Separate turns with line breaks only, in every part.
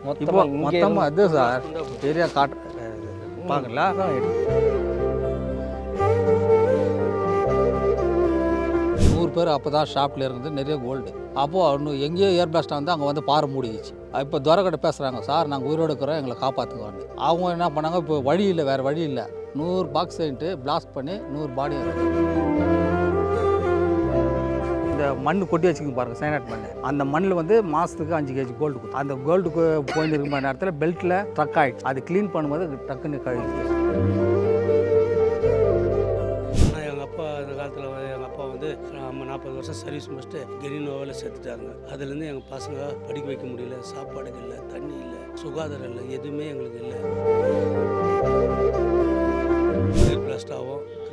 இப்போ
மொத்தமா இங்கே
மொத்தமாக இது சார் ஏரியா காட்டு பார்க்கல நூறு பேர் அப்போ தான் ஷாப்பில் இருந்து நிறைய கோல்டு அப்போது இன்னும் எங்கேயோ ஏர் பிளாஸ்ட்டாக வந்து அங்கே வந்து பாறை மூடிச்சு இப்போ துரக்கடை பேசுகிறாங்க சார் நாங்கள் உயிரோடு இருக்கிறோம் எங்களை காப்பாற்றுக்கோன்னு அவங்க என்ன பண்ணாங்க இப்போ வழி இல்லை வேறு வழி இல்லை. நூறு பாக்ஸ் பிளாஸ்ட் பண்ணி நூறு பாடி இந்த மண் கொட்டி வச்சுக்கோங்க பாருங்கள் சைனாட் மண் அந்த மண்ணில் வந்து மாதத்துக்கு அஞ்சு கேஜி கோல்டு அந்த கோல்டுக்கு போயின்னு இருக்கும் நேரத்தில் பெல்ட்டில் ட்ரக் ஆகிடுச்சு அது க்ளீன் பண்ணும்போது டக்குன்னு கழிச்சு
ஆனால் எங்கள் அப்பா அந்த காலத்தில் எங்கள் அப்பா வந்து நம்ம நாற்பது வருஷம் சர்வீஸ் முடிச்சுட்டு கெரி நோவில் செத்துட்டாங்க அதுலேருந்து எங்கள் பசங்க படிக்க வைக்க முடியல சாப்பாடுக்கு இல்லை தண்ணி இல்லை சுகாதாரம் இல்லை எதுவுமே எங்களுக்கு இல்லை.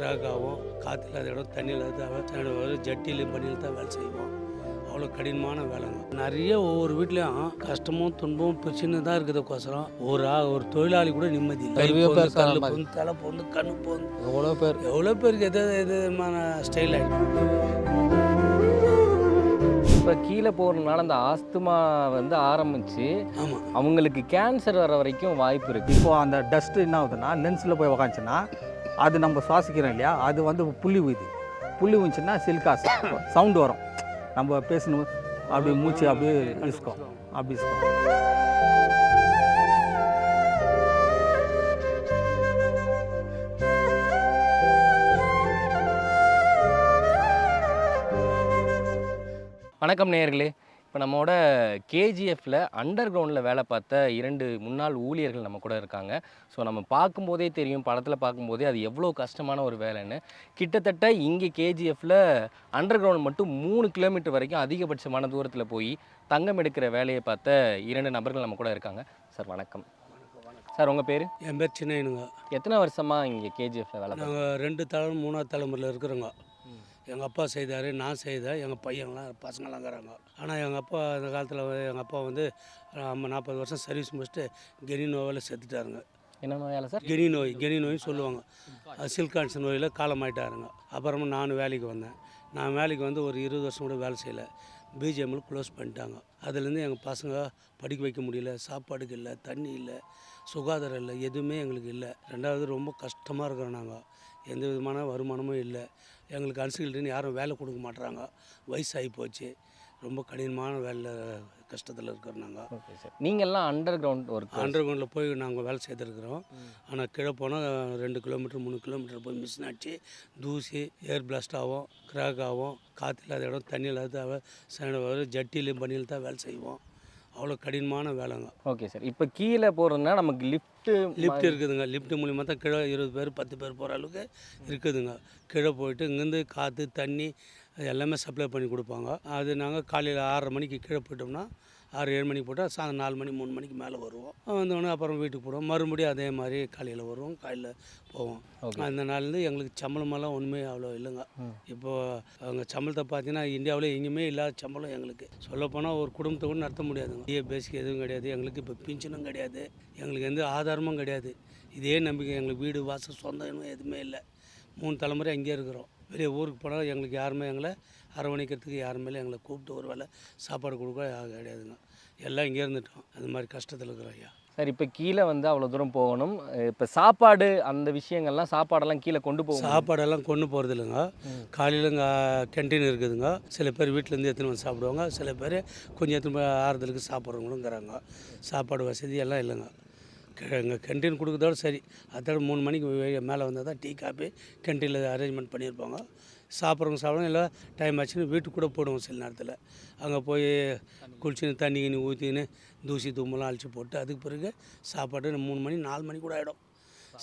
ஆகும் காற்று இல்லாத இடம் தண்ணி இல்லாத இடம் ஜட்டிலையும் பண்ணியில் தான் வேலை செய்வோம். அவ்வளோ கடினமான வேலைங்க. நிறைய ஒவ்வொரு வீட்லேயும் கஷ்டமும் துன்பமும் பிரச்சனை தான் இருக்குதுக்கோசரம். ஒரு ஆ- ஒரு தொழிலாளி கூட நிம்மதி இல்லை. போந்து, தலை போந்து கண்ணு போந்து
எவ்வளோ பேர்?
எவ்வளோ பேருக்கு எது எது விதமான ஸ்டைல் ஆகிடும்
இப்போ கீழே போகிறதுனால அந்த ஆஸ்துமா வந்து ஆரம்பிச்சு
ஆமாம்
அவங்களுக்கு கேன்சர் வர வரைக்கும் வாய்ப்பு இருக்கு.
இப்போ அந்த டஸ்ட் என்ன ஆகுதுன்னா லென்ஸில் போய் உக்காந்துச்சுன்னா அது நம்ம சுவாசிக்கிறோம் இல்லையா? அது வந்து புள்ளி உயிது புள்ளி உந்துச்சுன்னா சில்காஸ் சவுண்டு வரும். நம்ம பேசணும். அப்படி மூச்சு அப்படியே இசுக்கும் அப்படி இசுக்கும்
வணக்கம் நேயர்களே. இப்போ நம்மோட கேஜிஎஃப்ல அண்டர் கிரவுண்டில் வேலை பார்த்த இரண்டு முன்னாள் ஊழியர்கள் நம்ம கூட இருக்காங்க. ஸோ நம்ம பார்க்கும்போதே தெரியும் படத்தில் பார்க்கும்போதே அது எவ்வளோ கஷ்டமான ஒரு வேலைன்னு. கிட்டத்தட்ட இங்கே கேஜிஎஃப்ல அண்டர் கிரவுண்ட் மட்டும் மூணு கிலோமீட்டர் வரைக்கும் அதிகபட்சமான தூரத்தில் போய் தங்கம் எடுக்கிற வேலையை பார்த்த இரண்டு நபர்கள் நம்ம கூட இருக்காங்க. சார் வணக்கம். சார் உங்கள் பேர்?
என் பேர் சின்னையனுங்க
எத்தனை வருஷமாக இங்கே கேஜிஎஃப்ல வேலை?
நாங்கள் ரெண்டு தலைமுறை மூணாவது தலைமுறையில் இருக்கிறோங்க. எங்கள் அப்பா செய்தார் நான் செய்தேன். எங்கள் பையன்லாம் பசங்களாம் இருக்கிறாங்க ஆனால் எங்கள் அப்பா அந்த காலத்தில் எங்கள் அப்பா வந்து நம்ம நாற்பது வருஷம் சர்வீஸ் முடிச்சுட்டு கெனி நோவில் செத்துட்டாருங்க.
என்ன வேலை சார்?
கெனி நோய் கெனி நோயின்னு சொல்லுவாங்க. சில்கான்ஸ் நோயில் காலமாயிட்டாருங்க. அப்புறமா நான் வேலைக்கு வந்தேன். நான் வேலைக்கு வந்து ஒரு இருபது வருஷம் கூட வேலை செய்யலை. பிஜிஎம்மில் க்ளோஸ் பண்ணிட்டாங்க. அதுலேருந்து எங்கள் பசங்க படிக்க வைக்க முடியல சாப்பாடுக்கு இல்லை தண்ணி இல்லை. சுகாதாரம் இல்லை எதுவுமே எங்களுக்கு இல்லை. ரெண்டாவது ரொம்ப கஷ்டமாக இருக்கிறோம் நாங்கள் எந்த விதமான வருமானமும் இல்லை. எங்களுக்கு அன்சிகல்ட்டுன்னு யாரும் வேலை கொடுக்க மாட்றாங்க. வயசாகி போச்சு. ரொம்ப கடினமான வேலை கஷ்டத்தில் இருக்கிறோம் நாங்கள்
ஓகே சார் நீங்கள்லாம் அண்டர் கிரவுண்ட் ஒர்க்
அண்டர் கிரவுண்டில் போய் நாங்கள் வேலை செய்திருக்கிறோம். ஆனால் கீழே போனால் ரெண்டு கிலோமீட்டர் மூணு கிலோமீட்டர் போய் மிஷின் அடிச்சு தூசி ஏர் பிளாஸ்ட் ஆகும் கிராக் ஆகும் காற்று இல்லாத இடம் தண்ணி இல்லாத வரும் ஜட்டிலையும் பண்ணியில் தான் வேலை செய்வோம். அவ்வளோ கடினமான வேலைங்க.
Okay sir. இப்போ கீழே போகிறதுனா நமக்கு லிஃப்ட்டு
லிஃப்ட் இருக்குதுங்க. லிஃப்ட் மூலிமா தான் கீழே இருபது பேர் பத்து பேர் போகிற அளவுக்கு இருக்குதுங்க. கீழே போயிட்டு இங்கேருந்து காற்று தண்ணி எல்லாமே சப்ளை பண்ணி கொடுப்பாங்க. அது நாங்கள் காலையில் ஆறரை மணிக்கு கீழே போயிட்டோம்னா ஆறு ஏழு மணிக்கு போட்டால் சாயந்தரம் நாலு மணி மூணு மணிக்கு மேலே வருவோம். வந்தோடனே அப்புறம் வீட்டுக்கு போடுவோம். மறுபடியும் அதே மாதிரி காலையில் வருவோம். காலையில் போவோம். அந்த நாள்லேருந்து எங்களுக்கு சம்பளமெல்லாம் ஒன்றுமே அவ்வளோ இல்லைங்க. இப்போது அவங்க சம்பளத்தை பார்த்தீங்கன்னா இந்தியாவில் எங்கேயுமே இல்லாத சம்பளம் எங்களுக்கு. சொல்லப்போனால் ஒரு குடும்பத்தை கூட நடத்த முடியாதுங்க. ஏ பேசிக் எதுவும் கிடையாது. எங்களுக்கு இப்போ பிஞ்சனும் கிடையாது. எங்களுக்கு எந்த ஆதாரமும் கிடையாது. இதே நம்பிக்கை. எங்களுக்கு வீடு வாசல் சொந்தம் எதுவுமே இல்லை. மூணு தலைமுறை அங்கேயே இருக்கிறோம். வெளியே ஊருக்கு போனால் எங்களுக்கு யாருமே எங்களை அரவணைக்கிறதுக்கு யாருமே எங்களை கூப்பிட்டு ஒரு வேளை சாப்பாடு கொடுக்க கிடையாதுங்க. எல்லாம் இங்கே இருந்துட்டோம். அது மாதிரி கஷ்டத்தில் இருக்கிறோம் ஐயா.
சார் இப்போ கீழே வந்து அவ்வளோ தூரம் போகணும். இப்போ சாப்பாடு அந்த விஷயங்கள்லாம் சாப்பாடெல்லாம் கீழே கொண்டு போகும்
சாப்பாடெல்லாம் கொண்டு போகிறது இல்லைங்க காலையில் இங்கே கேன்டீன் இருக்குதுங்க. சில பேர் வீட்டிலேருந்து எடுத்துன்னு வந்து சாப்பிடுவாங்க சில பேர் கொஞ்சம் எடுத்துன்னு போய் ஆறுதலுக்கு சாப்பிட்றவங்களுங்கிறாங்க. சாப்பாடு வசதி எல்லாம் இல்லைங்க. இங்கே கேன்டீன் கொடுக்குறதோட சரி. அதோட மூணு மணிக்கு மேலே வந்தால் தான் டீ காப்பி கேன்டீனில் அரேஞ்ச்மெண்ட் பண்ணியிருப்பாங்க. சாப்பிட்றவங்க சாப்பிடுவோம் இல்லை டைம் ஆச்சுன்னு வீட்டுக்கு கூட போடுவோம் சில நேரத்தில். அங்கே போய் குளிச்சுன்னு தண்ணி கிண்ணி ஊற்றின்னு தூசி தும்பெல்லாம் அழிச்சு போட்டு அதுக்கு பிறகு சாப்பாடு மூணு மணி நாலு மணி கூட ஆகிடும்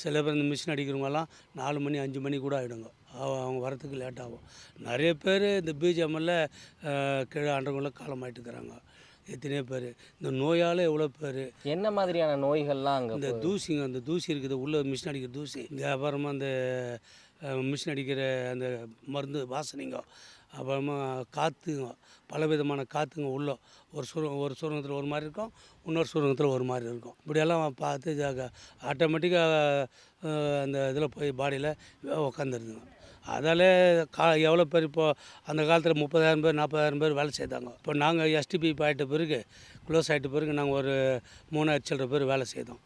சில பேர் இந்த மிஷின் அடிக்கிறவங்கலாம் நாலு மணி அஞ்சு மணி கூட ஆகிடுங்க அவங்க வரத்துக்கு லேட் ஆகும். நிறைய பேர் இந்த பிஜிஎம்மில் கீழே அண்டர்கிரவுண்டில் காலமாயிட்டு இருக்கிறாங்க. எத்தனையோ பேர். இந்த நோயால் எவ்வளோ பேர்.
என்ன மாதிரியான நோய்கள்லாம் அங்கே
இந்த தூசிங்க அந்த தூசி இருக்குது உள்ளே மிஷின் அடிக்கிற தூசி. இந்த அப்புறமா அந்த மிஷின் அடிக்கிற அந்த மருந்து வாசனைங்க அப்புறமா காற்றுங்க பல விதமான காற்றுங்க உள்ளோ ஒரு சுர ஒரு சுரங்கத்தில் ஒரு மாதிரி இருக்கும் இன்னொரு சுரங்கத்தில் ஒரு மாதிரி இருக்கும். இப்படியெல்லாம் பார்த்து ஆட்டோமேட்டிக்காக அந்த இதில் போய் பாடியில் உக்காந்துருதுங்க. அதால் கா எவ்வளோ பேர் இப்போ அந்த காலத்தில் முப்பதாயிரம் பேர் நாற்பதாயிரம் பேர் வேலை செய்தாங்க. இப்போ நாங்கள் எஸ்டிபி ஆகிட்ட பிறகு க்ளோஸ் ஆகிட்ட பிறகு நாங்கள் ஒரு மூணாயிரம் சில்லற பேர் வேலை செய்தோம்.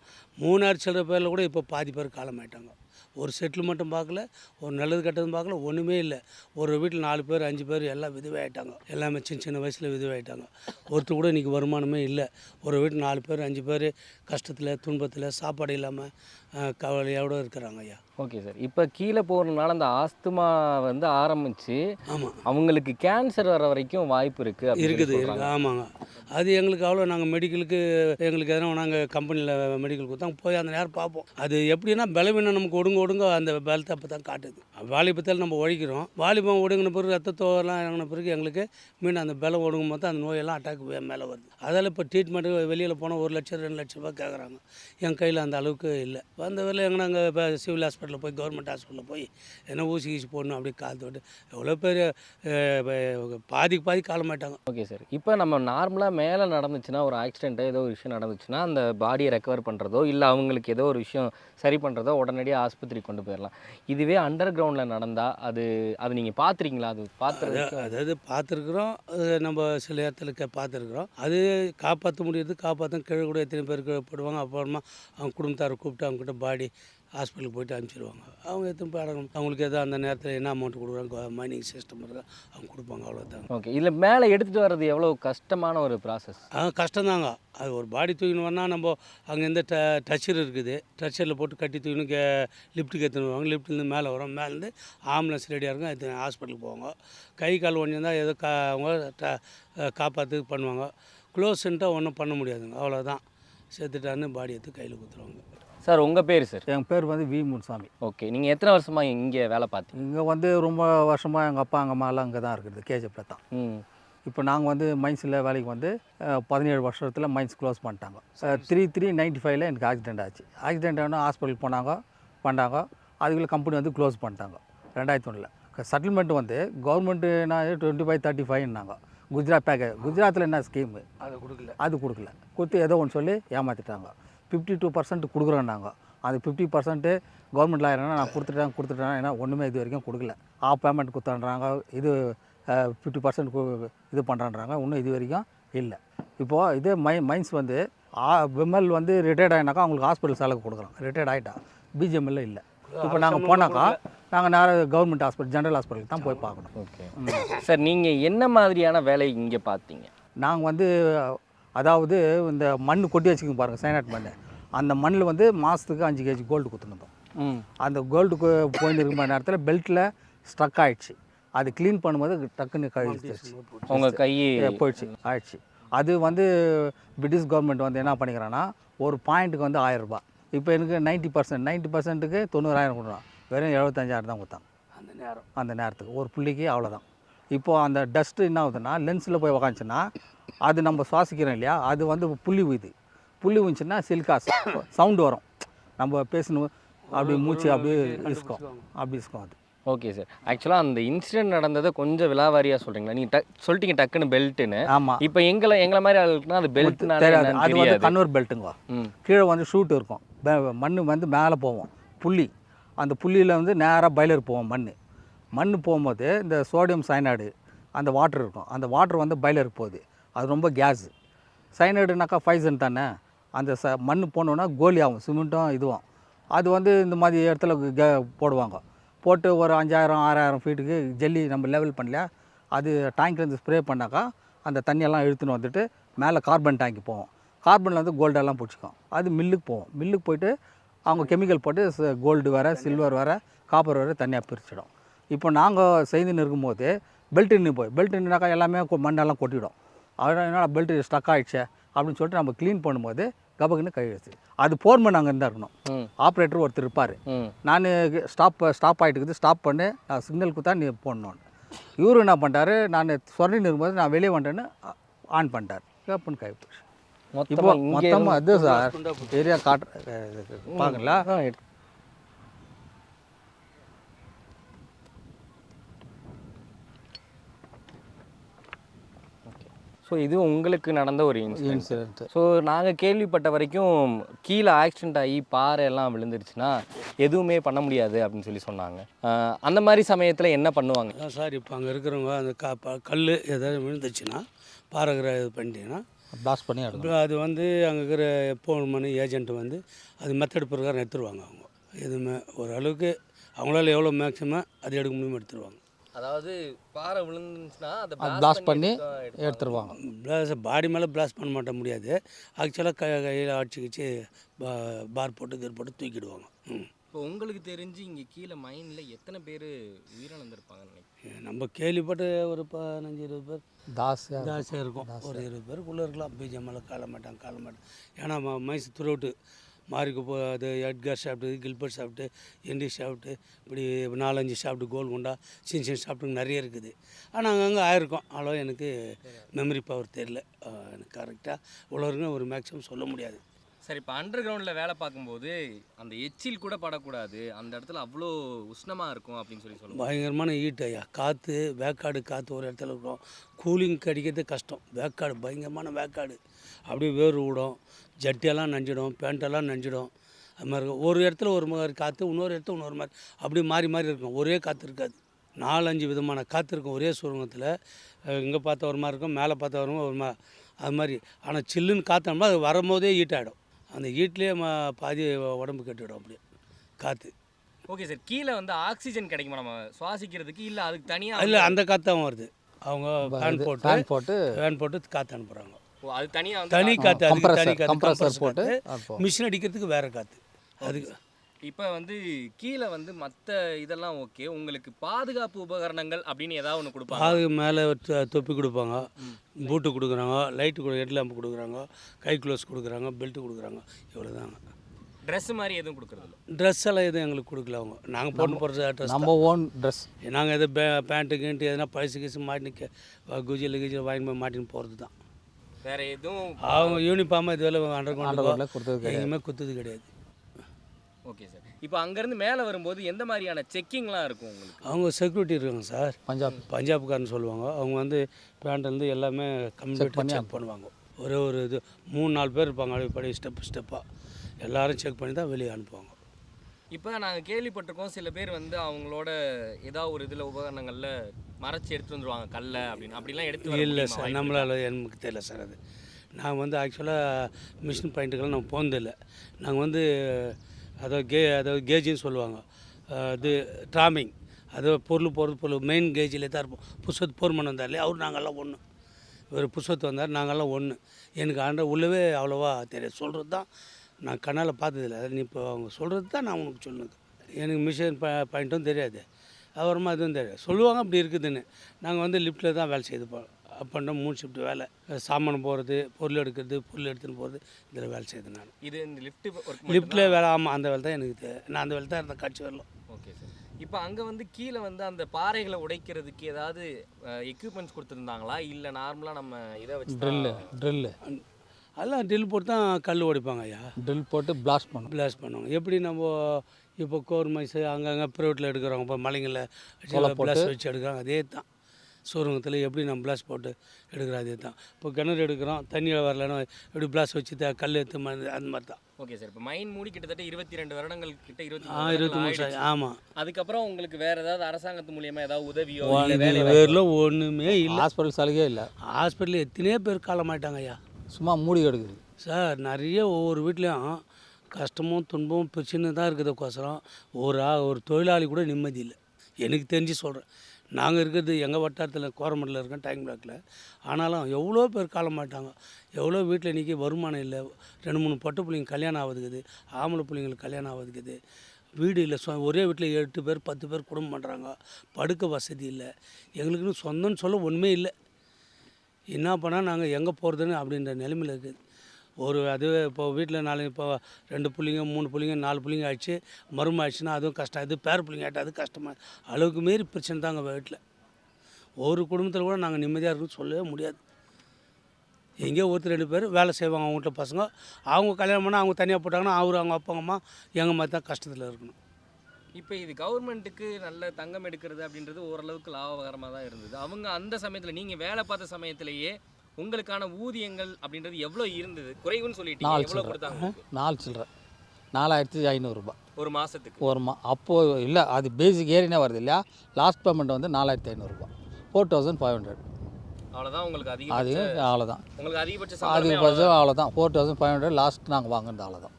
மூணாயிரம் சில்லற பேரில் கூட இப்போ பாதி பேர் காலமாயிட்டாங்க. ஒரு செட்டில் மட்டும் பார்க்கல ஒரு நல்லது கெட்டதும் பார்க்கல ஒன்றுமே இல்லை. ஒரு வீட்டில் நாலு பேர் அஞ்சு பேர் எல்லாம் விதவாயிட்டாங்க எல்லாமே சின்ன சின்ன வயசில் விதவாயிட்டாங்க ஒருத்தர் கூட இன்றைக்கி வருமானமே இல்லை. ஒரு வீட்டில் நாலு பேர் அஞ்சு பேர் கஷ்டத்தில் துன்பத்தில் சாப்பாடு இல்லாமல் கவலையோடு இருக்கிறாங்க ஐயா.
Okay sir. இப்போ கீழே போகிறதுனால அந்த ஆஸ்துமா வந்து ஆரம்பிச்சு
ஆமாம்
அவங்களுக்கு கேன்சர் வர வரைக்கும் வாய்ப்பு இருக்குது
இருக்குது. இருக்குது. ஆமாங்க. அது எங்களுக்கு அவ்வளோ நாங்கள் மெடிக்கலுக்கு எங்களுக்கு எதனா நாங்கள் கம்பெனியில் மெடிக்கல் கொடுத்தாங்க போய் அந்த நேரம் பார்ப்போம். அது எப்படின்னா பலவீனம் நமக்கு ஒடுங்க ஒடுங்க அந்த பலத்தை அப்போ தான் காட்டுது. வாலிபத்தில் நம்ம ஒழிக்கிறோம். வாலிபம் ஒடுங்கின பிறகு ரத்தத்தோலாம் இறங்கின பிறகு எங்களுக்கு மீண்டும் அந்த பலம் ஒடுங்கும் போது அந்த நோயெல்லாம் அட்டாக் மேலே வருது. அதால் இப்போ ட்ரீட்மெண்ட்டு வெளியில் போனால் ஒரு லட்சம் ரெண்டு லட்ச ரூபாய் கேட்குறாங்க என் கையில் அந்த அளவுக்கு இல்லை. வந்த வேலை எங்கே நாங்கள் இப்போ சிவில் ஹாஸ்பிட்டலில் போய் கவர்மெண்ட் ஹாஸ்பிட்டலில் போய் என்ன ஊசி கீசி போடணும் அப்படி கால் தொட்டு எவ்வளோ பேர் பாதிக்கு பாதி காலமாயிட்டாங்க.
Okay sir. இப்போ நம்ம நார்மலாக மேலே நடந்துச்சுன்னா ஒரு ஆக்சிடென்ட்டோ ஏதோ ஒரு விஷயம் நடந்துச்சுன்னா அந்த பாடியை ரெக்கவர் பண்ணுறதோ இல்லை அவங்களுக்கு ஏதோ ஒரு விஷயம் சரி பண்ணுறதோ உடனடியாக ஆஸ்பத்திரி கொண்டு போயிடலாம் இதுவே அண்டர் கிரவுண்டில் நடந்தால் அது அது நீங்கள் பார்த்துறீங்களா அது பார்த்துறது
அத- அதாவது பார்த்துருக்குறோம் நம்ம சில இடத்துல பார்த்துருக்குறோம் அது காப்பாற்ற முடியாது காப்பாற்ற கீழே கூட எத்தனை பேர் போடுவாங்க. அப்புறமா அவங்க குடும்பத்தாரை கூப்பிட்டு அவங்ககிட்ட பாடி ஹாஸ்பிட்டலுக்கு போயிட்டு அனுப்பிச்சிடுவாங்க அவங்க போய் அடங்கணும் அவங்களுக்கு ஏதோ அந்த நேரத்தில் என்ன அமௌண்ட் கொடுக்குறாங்க மைனிங் சிஸ்டம் இருக்கா அவங்க கொடுப்பாங்க அவ்வளோதாங்க
ஓகே இதில் மேலே எடுத்துகிட்டு வர்றது எவ்வளோ கஷ்டமான ஒரு ப்ராசஸ்
ஆ கஷ்டம்தாங்க. அது ஒரு பாடி தூக்கின்னு வரனா நம்ம அங்கே எந்த ட டச்சர் இருக்குது. டச்சரில் போட்டு கட்டி தூக்கின்னு கே லிஃப்ட்டுக்கு எடுத்துன்னு வருவாங்க. லிஃப்ட்லேருந்து மேலே வரும். மேலேருந்து ஆம்புலன்ஸ் ரெடியாக இருக்கும். எடுத்து ஹாஸ்பிட்டலுக்கு போவாங்க. கை கால் ஒன்றிருந்தால் ஏதோ கா அவங்க ட காப்பாற்று பண்ணுவாங்க. க்ளோஸ்ன்ட்டால் ஒன்றும் பண்ண முடியாதுங்க. அவ்வளோதான் செத்துட்டான்னு பாடி எடுத்து கையில் கொடுத்துருவாங்க
சார் உங்கள் பேர் சார்?
என் பேர் வந்து வி. முனுசாமி.
ஓகே. நீங்கள் எத்தனை வருஷமாக இங்கே வேலை பார்த்தீங்க
இங்கே வந்து ரொம்ப வருஷமாக எங்கள் அப்பா எங்கள் அம்மாலாம் இங்கே தான் இருக்குது கேஜிஎஃப்பில் தான்.
ம்.
இப்போ நாங்கள் வந்து மைன்ஸில் வேலைக்கு வந்து பதினேழு வருஷத்தில் மைன்ஸ் க்ளோஸ் பண்ணிட்டாங்க. த்ரீ த்ரீ நைன்ட்டி ஃபைவ்ல எனக்கு ஆக்சிடென்ட் ஆச்சு. ஆக்சிடென்ட் ஆனால் ஹாஸ்பிட்டல் போனாங்க பண்ணாங்க அதுக்குள்ள கம்பெனி வந்து க்ளோஸ் பண்ணிட்டாங்க ரெண்டாயிரத்தி ஒன்றில் செட்டில்மெண்ட் வந்து கவர்மெண்ட்டுனா டுவெண்ட்டி ஃபைவ் தேர்ட்டி ஃபைவ்னாங்க குஜராத் பேக்கேஜ் குஜராத்தில் என்ன ஸ்கீமு
அதை கொடுக்கல.
அது கொடுக்கல. கொடுத்து ஏதோ ஒன்று சொல்லி ஏமாற்றிட்டாங்க ஃபிஃப்டி டூ பர்சன்ட் கொடுக்குறோன்னாங்க. அது ஃபிஃப்டி பர்சன்ட்டு கவர்மெண்ட்டில் ஆயிரம்னா நான் கொடுத்துட்டேன் கொடுத்துட்டேன். ஏன்னா ஒன்றுமே இது வரைக்கும் கொடுக்கல. ஆஃப் பேமெண்ட் கொடுத்தான்றாங்க. இது ஃபிஃப்டி பர்சன்ட் இது பண்ணுறான்றாங்க இன்னும் இது வரைக்கும் இல்லை. இப்போது இதே மை மைன்ஸ் வந்து விமல் வந்து ரிட்டையர்ட் ஆகினாக்கா அவங்களுக்கு ஹாஸ்பிட்டல் செலவு கொடுக்குறோம் ரிட்டையர்ட் ஆகிட்டா பிஜிஎம்மில் இல்லை. இப்போ நாங்கள் போனாக்கா நாங்கள் நேராக கவர்மெண்ட் ஹாஸ்பிட்டல் ஜென்ரல் ஹாஸ்பிட்டலுக்கு தான் போய் பார்க்கணும்.
ஓகே சார் நீங்கள் என்ன மாதிரியான வேலை இங்கே பார்த்தீங்க?
நாங்கள் வந்து அதாவது இந்த மண் கொட்டி வச்சுக்கோங்க பாருங்கள் சைனாட் மண் அந்த மண்ணில் வந்து மாதத்துக்கு அஞ்சு கேஜி கோல்டு கொடுத்துருந்தோம் அந்த கோல்டுக்கு போயின்னு இருக்கிற நேரத்தில் பெல்ட்டில் ஸ்ட்ரக் ஆயிடுச்சு. அது க்ளீன் பண்ணும்போது டக்குன்னு கழிச்சிருச்சு
உங்கள் கை
போயிடுச்சு. ஆயிடுச்சு. அது வந்து பிரிட்டிஷ் கவர்மெண்ட் வந்து என்ன பண்ணிக்கிறான்னா ஒரு பாயிண்ட்டுக்கு வந்து ஆயிரம் ரூபாய். இப்போ எனக்கு நைன்ட்டி பர்சன்ட் நைன்ட்டி பர்சன்ட்டுக்கு தொண்ணூறாயிரம் கொடுக்குறான். வெறும் எழுபத்தஞ்சாயிரம் தான் கொடுத்தாங்க
அந்த நேரம்.
அந்த நேரத்துக்கு. ஒரு புள்ளிக்கு அவ்வளோதான் இப்போது அந்த டஸ்ட்டு என்ன ஆகுதுன்னா லென்ஸில் போய் உக்காந்துச்சுன்னா அது நம்ம சுவாசிக்கிறோம் இல்லையா? அது வந்து புள்ளி உயுது. புள்ளி உந்துச்சுன்னா சில்காஸ் சவுண்டு வரும். நம்ம பேசணும் அப்படி மூச்சு அப்படியே இஸ்கும் அப்படி இஸ்கும் அது.
ஓகே சார் ஆக்சுவலாக அந்த இன்சிடென்ட் நடந்ததை கொஞ்சம் விலாவாரியாக சொல்கிறீங்களா நீங்கள் டக் சொல்லிட்டீங்க டக்குன்னு பெல்ட்டுன்னு
ஆமாம்
இப்போ எங்களை எங்களை மாதிரி ஆளுக்குனா அது பெல்ட்னால
தெரியாது. அது வந்து கன்வர் பெல்ட்டுங்க கீழே வந்து ஷூட் இருக்கும். மண் வந்து மேலே போவோம் புள்ளி. அந்த புள்ளியில் வந்து நேராக பைலர் போவோம் மண் மண் போகும்போது இந்த சோடியம் சைனாய்டு அந்த வாட்டர் இருக்கும். அந்த வாட்டர் வந்து பயிலருக்கு போகுது. அது ரொம்ப கேஸு சைனாய்டுனாக்கா ஃபைசன் தானே. அந்த ச மண் போனோன்னா கோலி ஆகும் சிமெண்ட்டும் இதுவும் அது வந்து இந்த மாதிரி இடத்துல கே போடுவாங்க. போட்டு ஒரு அஞ்சாயிரம் ஆறாயிரம் ஃபீட்டுக்கு ஜல்லி நம்ம லெவல் பண்ணல அது டேங்க்லேருந்து ஸ்ப்ரே பண்ணாக்கா அந்த தண்ணியெல்லாம் இழுத்துன்னு வந்துட்டு மேலே கார்பன் டேங்க் போவோம் கார்பனில் வந்து கோல்டெல்லாம் பிடிச்சிக்கும். அது மில்லுக்கு போவோம் மில்லுக்கு போயிட்டு அவங்க கெமிக்கல் போட்டு கோல்டு வேறு சில்வர் வேறு காப்பர் வேறு தனியாக பிரிச்சிடும். இப்போ நாங்கள் செய்துன்னு இருக்கும்போது பெல்ட் நின்று போய் பெல்ட் நின்னாக்கா எல்லாமே கொ- மண்ணெல்லாம் கொட்டிடும். அதனால் பெல்ட் ஸ்டக் ஆயிடுச்சே அப்படின்னு சொல்லிட்டு நம்ம க்ளீன் பண்ணும்போது கபக்குன்னு கழிச்சு அது போர்மன் அங்கே இருந்தால் இருக்கணும். ஆப்ரேட்டர் ஒருத்தர் இருப்பார். நான் ஸ்டாப் ஸ்டாப் ஆகிட்டு இருக்குது ஸ்டாப் பண்ணு நான் சிக்னல் கொடுத்தா நீ போடணும் இவரு என்ன பண்ணிட்டாரு நான் சொரணின்னு இருக்கும்போது நான் வெளியே வந்துட்டேன்னு ஆன் பண்ணிட்டார். கப்புன்னு கை போச்சு இப்போ
மொத்தமாக
அது சார் ஏரியா காட்டு பார்க்கல
ஸோ இது உங்களுக்கு நடந்த ஒரு இன்சிடென்ட் ஸோ நாங்கள் கேள்விப்பட்ட வரைக்கும் கீழே ஆக்சிடென்ட் ஆகி பாறை எல்லாம் விழுந்துருச்சுன்னா எதுவுமே பண்ண முடியாது அப்படின்னு சொல்லி சொன்னாங்க. அந்த மாதிரி சமயத்தில் என்ன பண்ணுவாங்க?
சார் இப்போ அங்கே இருக்கிறவங்க அந்த கா கல் ஏதாவது விழுந்துச்சுன்னா பாரகிற இது பண்ணிட்டீங்கன்னா
பிளாஸ்ட் பண்ணி
அது வந்து அங்கே இருக்கிற ஃபோன் பண்ணி ஏஜென்ட் வந்து அது மெத்தட் பிரகாரம் எடுத்துருவாங்க அவங்க. எதுவுமே ஓரளவுக்கு அவங்களால எவ்வளோ மேக்ஸிமம் அது எடுக்க முடியுமோ எடுத்துருவாங்க.
அதாவது பாறை விழுந்துச்சுன்னா அதை
பிளாஸ்ட் பண்ணி எடுத்துருவாங்க.
பிளாஸ் பாடி மேலே பிளாஸ்ட் பண்ண மாட்ட முடியாது. ஆக்சுவலாக க கையில் அடிச்சுக்கிச்சு பா பார் போட்டு கீர் போட்டு தூக்கிடுவாங்க. ம்.
இப்போ உங்களுக்கு தெரிஞ்சு இங்கே கீழே மைண்டில் எத்தனை பேர் உயிரிழந்திருப்பாங்கன்னு நினைக்கிறேன்
நம்ம கேள்விப்பட்டு ஒரு பதினஞ்சு இருபது பேர்.
தாஸ்
ஜாஸ்தியாக இருக்கும். ஒரு இருபது பேருக்குள்ளே இருக்கலாம். பிஜிஎம் மேலே கால மாட்டாங்க கால மாட்டாங்க ஏன்னா ம மைஸ் த்ரூட்டு மாரிக்கு போ அது எட்கார் சாப்பிட்டு கில்பர்ட் சாப்பிட்டு என்டி சாப்பிட்டு இப்படி நாலஞ்சு சாப்பிட்டு கோல்குண்டா சின்ன சின்ன சாப்பிட்டு நிறைய இருக்குது. ஆனால் அங்கங்கே ஆயிருக்கும். அவ்வளோ எனக்கு மெமரி பவர் தெரில எனக்கு கரெக்டாக இவ்வளோ ஒரு மேக்ஸிமம் சொல்ல முடியாது.
சரி இப்போ அண்டர் கிரவுண்டில் வேலை பார்க்கும்போது அந்த எச்சில் கூட படக்கூடாது. அந்த இடத்துல அவ்வளோ உஷ்ணமாக இருக்கும் அப்படின்னு சொல்லி சொல்லுவோம்
பயங்கரமான ஹீட் ஐயா. காற்று வேக்காடு காற்று ஒரு இடத்துல இருக்கும். கூலிங் கிடைக்கிறது கஷ்டம். வேக்காடு பயங்கரமான வேக்காடு. அப்படியே வேர் விடும் ஜட்டியெல்லாம் நஞ்சிடும். பேண்ட்டெல்லாம் நஞ்சிடும். அது மாதிரி இருக்கும். ஒரு இடத்துல ஒரு மாதிரி காற்று இன்னொரு இடத்துல இன்னொரு மாதிரி. அப்படி மாறி மாறி இருக்கும். ஒரே காற்று இருக்காது. நாலஞ்சு விதமான காற்று இருக்கும் ஒரே சுரங்கத்தில். இங்கே பார்த்தா ஒரு மாதிரி இருக்கும். மேலே பார்த்தா ஒரு மாதிரி. ஒரு அது மாதிரி. ஆனால் சில்லுன்னு காற்றோம்னா அது வரும்போதே ஹீட் ஆகிடும் அந்த ஹீட்லேயே பாதி உடம்பு கெட்டுவிடும் அப்படியே. காற்று
ஓகே சார் கீழே வந்து ஆக்சிஜன் கிடைக்குமா? நம்ம சுவாசிக்கிறதுக்கு இல்லை அதுக்கு தனியாக
இல்லை அந்த காற்று தான் வருது. அவங்க ஃபேன் போட்டு
ஃபேன் போட்டு
ஃபேன் போட்டு காற்று அனுப்புகிறாங்க
அது தனியாக வந்து
தனி காற்று அதுக்கு தனி காற்று
கம்ப்ரஸர் போட்டு
மிஷின் அடிக்கிறதுக்கு வேறு காற்று அதுக்கு
இப்போ வந்து கீழே வந்து மற்ற இதெல்லாம் ஓகே உங்களுக்கு பாதுகாப்பு உபகரணங்கள் அப்படின்னு ஏதாவது ஒன்று கொடுப்பாங்க
பாது மேலே தொப்பி கொடுப்பாங்க. பூட்டு கொடுக்குறாங்க. லைட்டு கொடு ஹெட் லேம்ப் கொடுக்குறாங்க. கை க்ளோஸ் கொடுக்குறாங்க. பெல்ட்டு கொடுக்குறாங்க. இவ்வளோதாங்க
ட்ரெஸ் மாதிரி எதுவும் கொடுக்குறது இல்லை
ட்ரெஸ் எல்லாம் எதுவும் எங்களுக்கு கொடுக்கல அவங்க. நாங்கள் போட்டு போகிற ட்ரெஸ்
நம்ம ஓன் ட்ரெஸ்
நாங்கள் எது பே பேண்ட்டு கீண்ட்டு எதுனா பழசு கீசு மாட்டின்னு குஜில் கிஜில் வாங்கி போய் மாட்டின்னு போகிறது தான்.
வேற எதுவும்
அவங்க யூனிஃபார்மாக இதுவரை அண்டர்
ஆண்டவரில் கொடுத்தது
எங்கேயுமே குத்துது கிடையாது.
ஓகே சார் இப்போ அங்கேருந்து மேலே வரும்போது எந்த மாதிரியான செக்கிங்லாம் இருக்கும் உங்களுக்கு?
அவங்க செக்யூரிட்டி இருக்காங்க சார்
பஞ்சாப்.
பஞ்சாப்காரன்னு சொல்லுவாங்க. அவங்க வந்து பேண்ட்லேருந்து எல்லாமே கம்ப்யூட்டர் செக் பண்ணுவாங்க. ஒரே ஒரு இது மூணு நாலு பேர் இருப்பாங்க அப்படிப்படி ஸ்டெப் ஸ்டெப்பாக எல்லாரும் செக் பண்ணி தான் வெளியே அனுப்புவாங்க.
இப்போ நாங்கள் கேள்விப்பட்டிருக்கோம். சில பேர் வந்து அவங்களோட ஏதாவது ஒரு இதில் உபகரணங்களில் மறைச்சி எடுத்து வந்துருவாங்க கல்லை அப்படின்னு. அப்படிலாம் எடுத்து
இல்லை? சார் நம்மளால் எனக்கு தெரியல சார் அது. நான் வந்து ஆக்சுவலாக மிஷின் பாயிண்ட்டுக்கெல்லாம் நான் போனதில்லை. நாங்கள் வந்து அதை கே அதாவது கேஜின்னு சொல்லுவாங்க. இது ட்ராமிங். அது பொருள் போகிறது பொருள். மெயின் கேஜில் தான் இருப்போம். புஷ்பத் போர்மன் வந்தார் இல்லையா? அவர் நாங்கள்லாம் ஒன்று இவர் புஷ்பத் வந்தார் நாங்கள்லாம் ஒன்று எனக்கு ஆண்ட உள்ளவே அவ்வளோவா தெரியாது. சொல்கிறது தான் நான் கண்ணால் பார்த்ததில்ல. நீ இப்போ அவங்க சொல்கிறது தான் நான் உனக்கு சொல்லுங்க. எனக்கு மிஷின் ப பாயிண்ட்டும் தெரியாது. அப்புறமா எதுவும் தெரியாது. சொல்லுவாங்க அப்படி இருக்குதுன்னு. நாங்கள் வந்து லிஃப்ட்டில் தான் வேலை செய்து போகிறோம் அப் அண்ட் டவுன் மூணு ஷிஃப்ட் வேலை. சாமான் போகிறது பொருள் எடுக்கிறது பொருள் எடுத்துன்னு போகிறது இதில் வேலை செய்து நான்.
இது இந்த லிஃப்ட்
லிஃப்ட்டில் வேலை ஆமாம் அந்த வேலை தான் எனக்கு நான் அந்த வேலை தான் இருந்தேன் காட்சி வரலாம்.
ஓகே சார் இப்போ அங்கே வந்து கீழே வந்து அந்த பாறைகளை உடைக்கிறதுக்கு ஏதாவது எக்யூப்மெண்ட்ஸ் கொடுத்துருந்தாங்களா? இல்லை நார்மலாக நம்ம இதை வச்சு
ட்ரில்லு ட்ரில்லு
அதெல்லாம் ட்ரில் போட்டு தான் கல் உடைப்பாங்க ஐயா.
ட்ரில் போட்டு பிளாஸ்ட் பண்ணும்
பிளாஸ்ட் பண்ணுவாங்க. எப்படி நம்ம இப்போ கோர் மைஸ் அங்கங்கே ப்ரைவேட்டில் எடுக்கிறவங்க இப்போ மலைங்களில் பிளாஸ்ட் வச்சு எடுக்கிறாங்க அதே தான். சூரங்கத்தில் எப்படி நம்ம பிளாஸ்ட் போட்டு எடுக்கிறோம் அதே தான் இப்போ கிணறு எடுக்கிறோம் தண்ணியில் வரலன்னா எப்படி பிளாஸ்ட் வச்சு த- கல் எடுத்து அந்த மாதிரி தான்
ஓகே சார் இப்போ மைன் மூடி கிட்டத்தட்ட இருபத்தி ரெண்டு வருடங்கள் கிட்ட இருபத்தி
ஆ இருபத்தி மூணு ஆமாம்
அதுக்கப்புறம் உங்களுக்கு வேற ஏதாவது அரசாங்கத்து மூலியமா ஏதாவது உதவியோ இல்லை வேலை
வேரில் ஒன்றுமே இல்லை.
ஹாஸ்பிட்டல் சலுகையே இல்லை.
ஹாஸ்பிட்டலில் எத்தனையோ பேர் காலமாயிட்டாங்க ஐயா.
சும்மா மூடி எடுக்குது
சார் நிறைய ஒவ்வொரு வீட்லேயும் கஷ்டமும் துன்பமும் பிரச்சனை தான் இருக்கிறதுக்கோசரம் ஒரு ஆ ஒரு தொழிலாளி கூட நிம்மதி இல்லை. எனக்கு தெரிஞ்சு சொல்கிறேன் நாங்கள் இருக்கிறது எங்கள் வட்டாரத்தில் கோரமண்டலில் இருக்கோம் டைம் பிளாக்கில் ஆனாலும் எவ்வளோ பேர் காலம் மாட்டாங்க. எவ்வளோ வீட்டில் இன்றைக்கி வருமானம் இல்லை. ரெண்டு மூணு பட்டு பிள்ளைங்க கல்யாணம் ஆகுதுக்குது ஆம்பளை பிள்ளைங்களுக்கு கல்யாணம் ஆகுதுக்குது வீடு இல்லை சொ ஒரே வீட்டில் எட்டு பேர் பத்து பேர் குடும்பம் பண்ணுறாங்க படுக்க வசதி இல்லை. எங்களுக்குன்னு சொந்தம்னு சொல்ல ஒன்றுமே இல்லை. என்ன பண்ணால் நாங்கள் எங்கே போகிறதுன்னு அப்படின்ற நிலைமையில் இருக்குது ஒரு அதுவே இப்போ வீட்டில் நாலு இப்போ ரெண்டு பிள்ளைங்க மூணு பிள்ளைங்க நாலு பிள்ளைங்க ஆயிடுச்சு மரும ஆயிடுச்சுன்னா அதுவும் கஷ்டம். இது பேர பிள்ளைங்க ஆகிட்டு அது கஷ்டமாக அளவுக்கு மீறி பிரச்சனை தாங்க வீட்டில். ஒரு குடும்பத்தில் கூட நாங்கள் நிம்மதியாக இருக்குன்னு சொல்லவே முடியாது. எங்கேயோ ஒருத்தர் ரெண்டு பேர் வேலை செய்வாங்க அவங்க வீட்டில் பசங்க. அவங்க கல்யாணம் பண்ணால் அவங்க தனியாக போட்டாங்கன்னா அவர் அவங்க அப்பா அம்மா எங்கள் மாதிரி தான் கஷ்டத்தில் இருக்கணும்.
இப்போ இது கவர்மெண்ட்டுக்கு நல்ல தங்கம் எடுக்கிறது அப்படின்றது ஓரளவுக்கு லாபகரமாக தான் இருந்தது. அவங்க அந்த சமயத்தில் நீங்கள் வேலை பார்த்த சமயத்திலேயே உங்களுக்கான ஊதியங்கள் அப்படின்றது எவ்வளோ இருந்தது? குறைவுன்னு சொல்லிட்டீங்க.
நாலு
எவ்வளோ
சில்லறை.
கொடுத்தாங்க?
நாலு சில்லற நாலாயிரத்தி ஐநூறுரூபா
ஒரு மாசத்துக்கு?
ஒரு மா அப்போது இல்லை அது பேசிக் ஏறினே வருது இல்லையா? லாஸ்ட் பேமெண்ட் வந்து நாலாயிரத்தி ஐநூறுரூபா ஃபோர் தௌசண்ட் ஃபைவ் ஹண்ட்ரட்
அவ்வளோதான் உங்களுக்கு
அது
அதிகபட்ச
அவ்வளோதான்
உங்களுக்கு அதிகபட்ச சம்பளமே
அதிகபட்சம் அவ்வளோதான் four thousand five hundred last நாங்கள் வாங்குறது அவ்வளோதான்.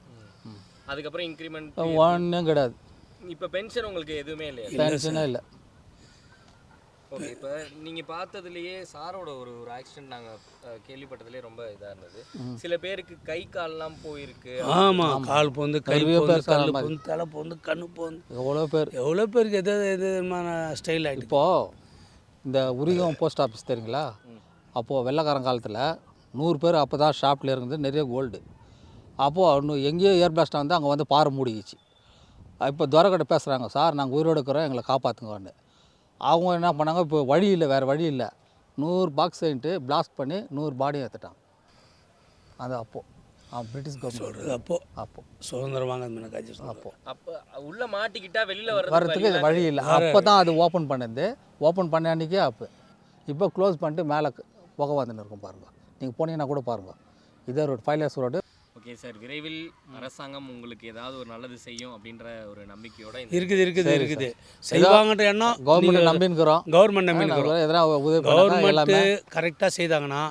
அதுக்கப்புறம் இன்க்ரிமெண்ட்
ஒன்றும் கிடையாது.
இப்போ பென்ஷன் உங்களுக்கு எதுவுமே இல்லையா?
பென்ஷனே இல்லை.
ஓகே இப்போ நீங்கள் பார்த்ததுலேயே சாரோட ஒரு ஒரு ஆக்சிடென்ட் நாங்கள் கேள்விப்பட்டதுலேயே ரொம்ப இதாக இருந்தது. சில பேருக்கு கை கால்லாம் போயிருக்கு.
ஆமாம் கால் போந்து கை போந்து
பேர்
கல். போந்து தலை போந்து கண்ணு போந்து.
எவ்வளோ பேர்?
எவ்வளோ பேருக்கு எது எது விதமான ஸ்டைல் ஆகிட்டு
இப்போது இந்த உரிகம் போஸ்ட் ஆஃபீஸ் தெரியுங்களா? அப்போது வெள்ளைக்காரன் காலத்தில் நூறு பேர் அப்போ தான் ஷாப்பில் இருந்தது நிறைய கோல்டு அப்போது இன்னும் எங்கேயோ ஏர் பிளாஸ்ட்டாக வந்து அங்கே வந்து பாறை மூடிக்கிச்சு. இப்போ துரக்கட்டை பேசுகிறாங்க சார் நாங்கள் உயிரோடு இருக்கிறோம் எங்களை காப்பாற்றுங்கன்னு அவங்க என்ன பண்ணாங்க இப்போ வழி இல்லை வேறு வழி இல்லை. நூறு பாக்ஸ் செயின்ட்டு பிளாஸ்ட் பண்ணி நூறு பாடியும் ஏற்றுட்டாங்க அது அப்போது பிரிட்டிஷ் கவர்மெண்ட்
அப்போ.
அப்போது
சுதந்திரம் வாங்க
அப்போது
அப்போ. உள்ள மாட்டிக்கிட்டா வெளியில
இது வழி இல்லை. அப்போ தான் அது ஓப்பன் பண்ணது. ஓப்பன் பண்ண அன்றைக்கே அப்போ. இப்போ க்ளோஸ் பண்ணிட்டு மேலே புகை வந்துன்னு இருக்கும் பாருங்கள் நீங்கள் போனீங்கன்னா கூட பாருங்கள் இதே road five lakes road
okay sir விரைவில் அரசாங்கம் உங்களுக்கு ஏதாவது ஒரு நல்லது செய்யும் அப்படின்ற ஒரு நம்பிக்கையோட
இருக்குது இருக்குது இருக்குது. செய்வாங்கன்ற எண்ணம்
கவர்மெண்ட் நம்பின்னுக்குறோம்.
கவர்மெண்ட் நம்பிக்கிறோம்
எதனா உதவி எல்லாமே
கரெக்டாக செய்தாங்கன்னா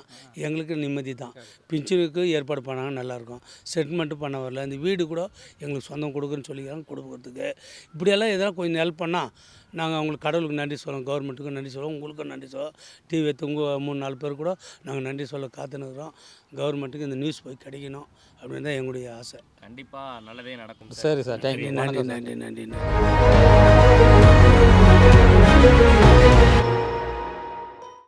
எங்களுக்கு நிம்மதி தான். பிஞ்சுனுக்கு ஏற்பாடு பண்ணாங்க நல்லாயிருக்கும். செட்டில்மெண்ட்டு பண்ண வரல. இந்த வீடு கூட எங்களுக்கு சொந்தம் கொடுக்குன்னு சொல்லிக்கிறாங்க கொடுக்கறதுக்கு. இப்படியெல்லாம் எதனா கொஞ்சம் ஹெல்ப் பண்ணால் நாங்கள் அவங்களுக்கு கடவுளுக்கு நன்றி சொல்லுவோம் கவர்மெண்ட்டுக்கும் நன்றி சொல்லுவோம் உங்களுக்கும் நன்றி சொல்லுவோம் டிவி எடுத்து உங்கள் மூணு நாலு பேர் கூட நாங்கள் நன்றி சொல்ல காத்துனுக்குறோம் கவர்மெண்ட்டுக்கு இந்த நியூஸ் போய் கிடைக்கணும் அப்படின்னு தான் எங்களுடைய ஆசை.
கண்டிப்பா நல்லதே நடக்கும் சார்.
சரி சார் தேங்க்யூ
நன்றி நன்றி நன்றி நன்றி.